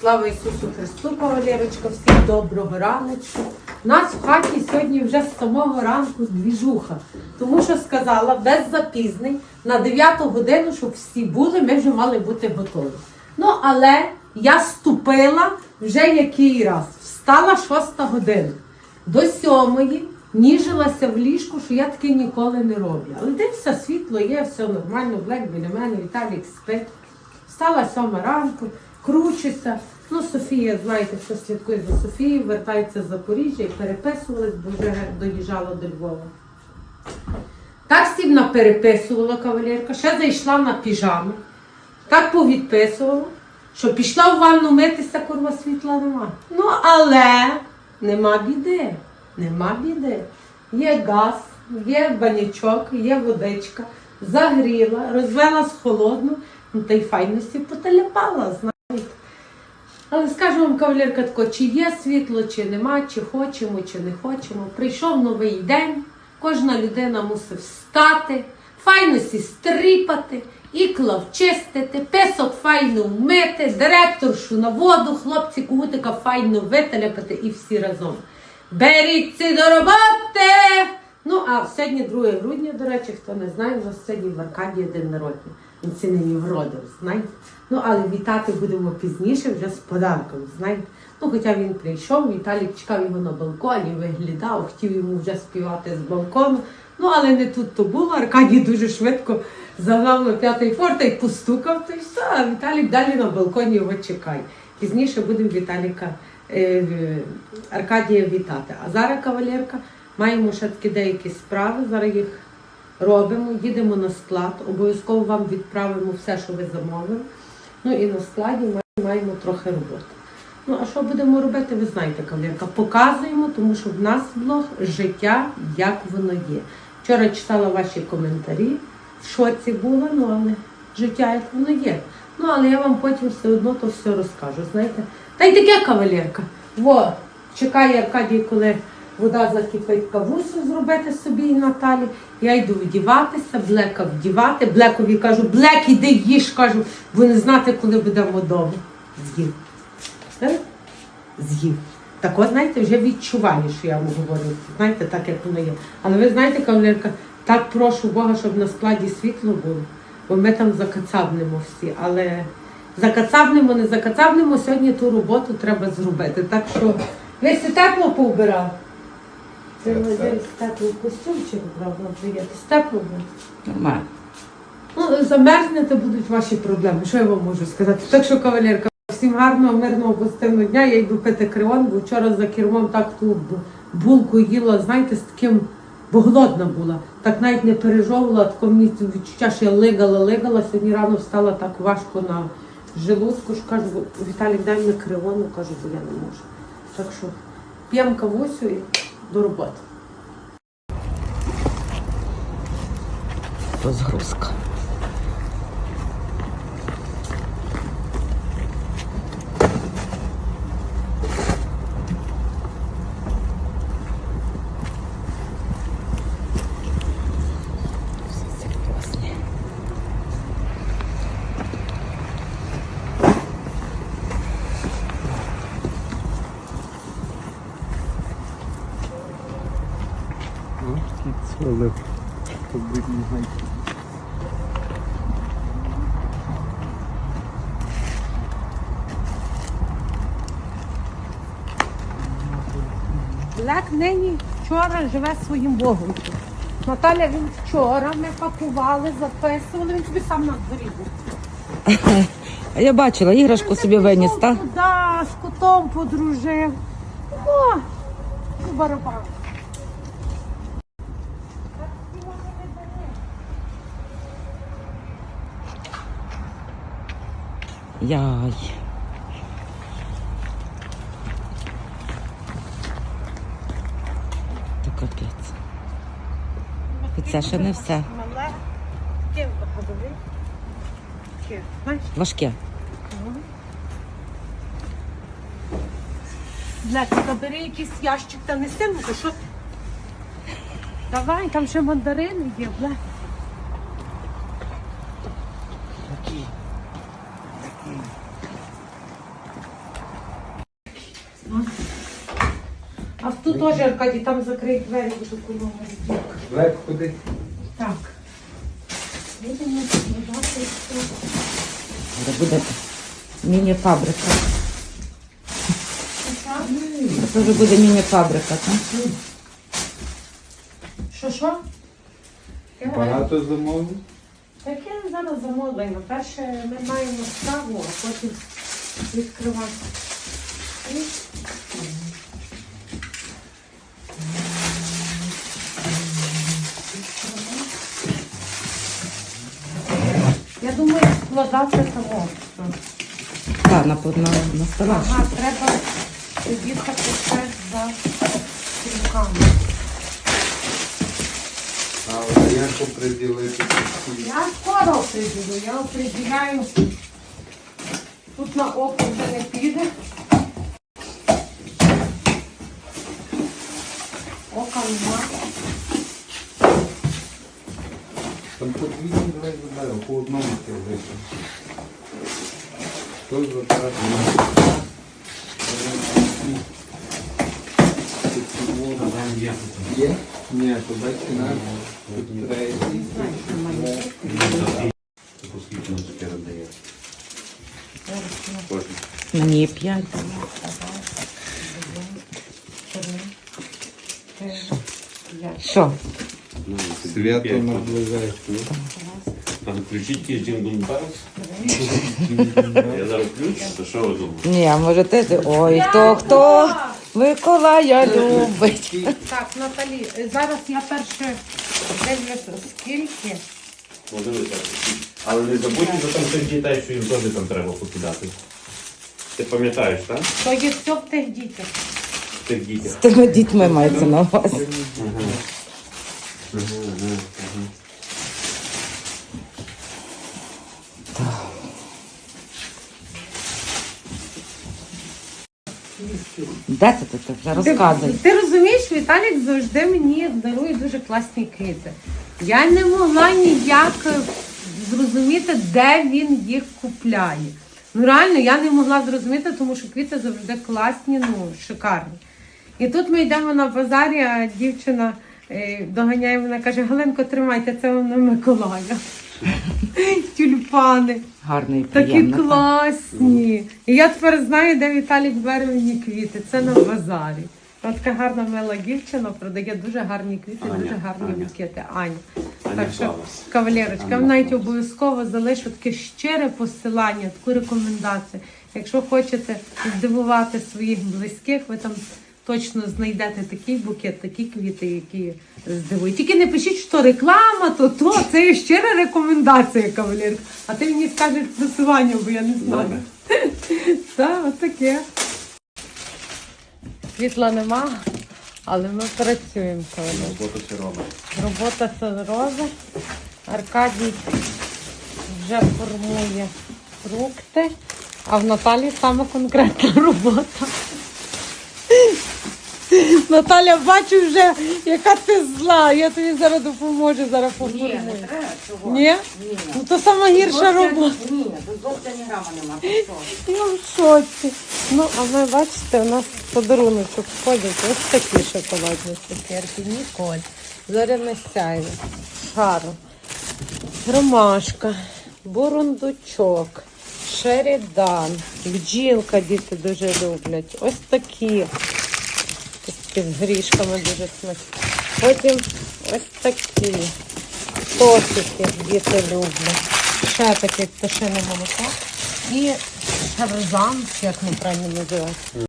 Слава Ісусу Христу, кавалерочка, всім доброго раночку. Нас в хаті сьогодні вже з самого ранку двіжуха. Тому що сказала без запізнень на 9 годину, щоб всі були, ми вже мали бути готові. Ну, але я ступила вже який раз. Встала 6 година. До сьомої ніжилася в ліжку, що я таке ніколи не роблю. Але дився, світло є, все нормально, Блек біля мене, Віталік спить. Встала сьома ранку, кручуся. Ну, Софія, знаєте, хто слідкує за Софією, вертається з Запоріжжя і переписувалась, бо вже доїжджала до Львова. Так сівна переписувала кавалерка, ще зайшла на піжами, так повідписувала, що пішла в ванну митися, курва світла нема. Ну, але нема біди, нема біди. Є газ, є банячок, є водичка, загріла, розвела з холодну, ну та й файності знаєте. Але скажу вам, кавалерка, тако, чи є світло, чи нема, чи хочемо, чи не хочемо. Прийшов новий день, кожна людина мусить встати, файно сі стріпати, ікла вчистити, песок файно вмити, директоршу на воду, хлопці кутика файно вителяпати і всі разом. Беріться до роботи! Ну, а сьогодні 2 грудня, до речі, хто не знає, у нас сьогодні в Аркадії день народження. Він це нині вродив, знаєте. Ну, але вітати будемо пізніше вже з подарком, знаєте. Ну, хоча він прийшов, Віталік чекав його на балконі, виглядав, хотів йому вже співати з балкону. Ну, але не тут то було. Аркадій дуже швидко загнав на п'ятий форт і постукав, то й все. А Віталік далі на балконі його чекає. Пізніше будемо Віталіка е, Аркадія вітати. А зараз, кавалерка, маємо ще такі деякі справи. Зараз їх робимо, їдемо на склад, обов'язково вам відправимо все, що ви замовили. Ну і на складі ми маємо трохи роботи. Ну, а що будемо робити, ви знаєте, кавалерка. Показуємо, тому що в нас блог життя, як воно є. Вчора читала ваші коментарі, в шоці була, ну але життя як воно є. Ну, але я вам потім все одно то все розкажу. Знаєте? Та й таке кавалерка. Во, чекає Аркадій, коли вода закипить кавусю зробити собі і Наталі. Я йду вдіватися, блека вдівати. Блекові кажу, блек, іди їж, кажу, бо не знати, коли будемо вдома. З'їв. Е? З'їв. Так от, знаєте, вже відчуваю, що я вам говорю. Знаєте, так як воно є. Але ви знаєте, кавалерка, так прошу Бога, щоб на складі світло було, бо ми там закацабнемо всі. Але закацабнемо, не закацабнемо, сьогодні ту роботу треба зробити. Так що ви все тепло повбирали. Це можливість теплий костюмчик брав на приїзд. Тепло буде. Нормально. Ну, замерзнете будуть ваші проблеми. Що я вам можу сказати? Так що, кавалерка, всім гарного, мирного, позитивного дня. Я йду пити креон, бо вчора за кермом так ту булку їла, знаєте, з таким, бо голодна була. Так навіть не пережовувала, таке мені відчуття, що я лигала, лигала. Сьогодні рано встала так важко на желудку. Ж кажу, Віталій, дай мені креону, кажу, бо я не можу. Так що п'ємо кавусю і до роботи. Розгрузка. Все серйозне. Побитні гайки. Блек нині вчора живе своїм богом. Наталя він вчора ми пакували, записували, він собі сам на дворі був. А я бачила, іграшку собі виніс, так? Так, з котом подружив. О, у барабан. Яй. Та капець. І це ще не все. Важке. Блек, забери якийсь ящик та неси, ну то що? Давай, там ще мандарини є, блек. Теж, Аркадій, там закрий двері, буду коло дівка. Лек ходи. Так. Будемо все. Це буде міні-фабрика. Це вже буде міні-фабрика, так? Що, що? Я- Багато замовив. Так я зараз замовлено. Перше ми маємо страву, а потім відкривати. І- Я думаю, складати само. Так, на, на, на столах. Ага, треба їхати ще за стрілками. Але як оприділити? Я скоро приділю, я оприділяю. Тут на око вже не піде. Ока нема. Там подвійно давай заберемо, по одному ти вийде. Хто затратив? Є? Ні, то бачите, на тут третій. Скільки на таке дає? Мені п'ять. Що? Ну, Свято наближається. А включіть якийсь Jingle Я зараз включу, то що ви думаєте? Ні, а може ти? Ой, хто хто Миколая любить. Так, Наталі, зараз я перше дивлюся, скільки. Подивися. Але не забудьте за там тих дітей, що їм теж там треба покидати. Ти пам'ятаєш, так? То є все в тих дітях. Тих дітях. З тими дітьми мається на увазі. Ага. Де це ти, вже розказуй? Ти, ти розумієш, Віталік завжди мені дарує дуже класні квіти. Я не могла ніяк зрозуміти, де він їх купляє. Ну реально, я не могла зрозуміти, тому що квіти завжди класні, ну шикарні. І тут ми йдемо на базарі, а дівчина доганяє мене, каже: Галенко, тримайте, це вам на Миколая. Тюльпани. Гарний Такі приємно. класні. І я тепер знаю, де Віталік бере мені квіти. Це на базарі. Вона така гарна мила дівчина, продає дуже гарні квіти, Аня, дуже гарні Аня. букети. Аня. Аня так що, Клаус. кавалерочка, Аня навіть обов'язково залишу таке щире посилання, таку рекомендацію. Якщо хочете здивувати своїх близьких, ви там точно знайдете такий букет, такі квіти, які здивують. Тільки не пишіть, що реклама, то то, це є щира рекомендація, кавалерка. А ти мені скажеш посилання, бо я не знаю. Так, отаке. Світла нема, але ми працюємо, кавалерка. Робота це робить. Робота Сенроза. Аркадій вже формує фрукти, а в Наталі саме конкретна робота. Наталя, бачу вже, яка ти зла. Я тобі зараз допоможу, зараз поформую. Ні, не треба цього. Ні? Ну то сама гірша робота. Ні, тут зовсім ні грама нема. ти що? Я в шоці. Ну, а ви бачите, у нас подаруночок входять ось такі шоколадні цукерки. Ніколь. Зоряне сяйво. Шару. Ромашка. Бурундучок. Шерідан. Бджілка діти дуже люблять. Ось такі. Такі з грішками дуже смачні. Потім ось такі. тортики діти люблять. Ще таке пташине молоко. І шарзан, як неправильно називається.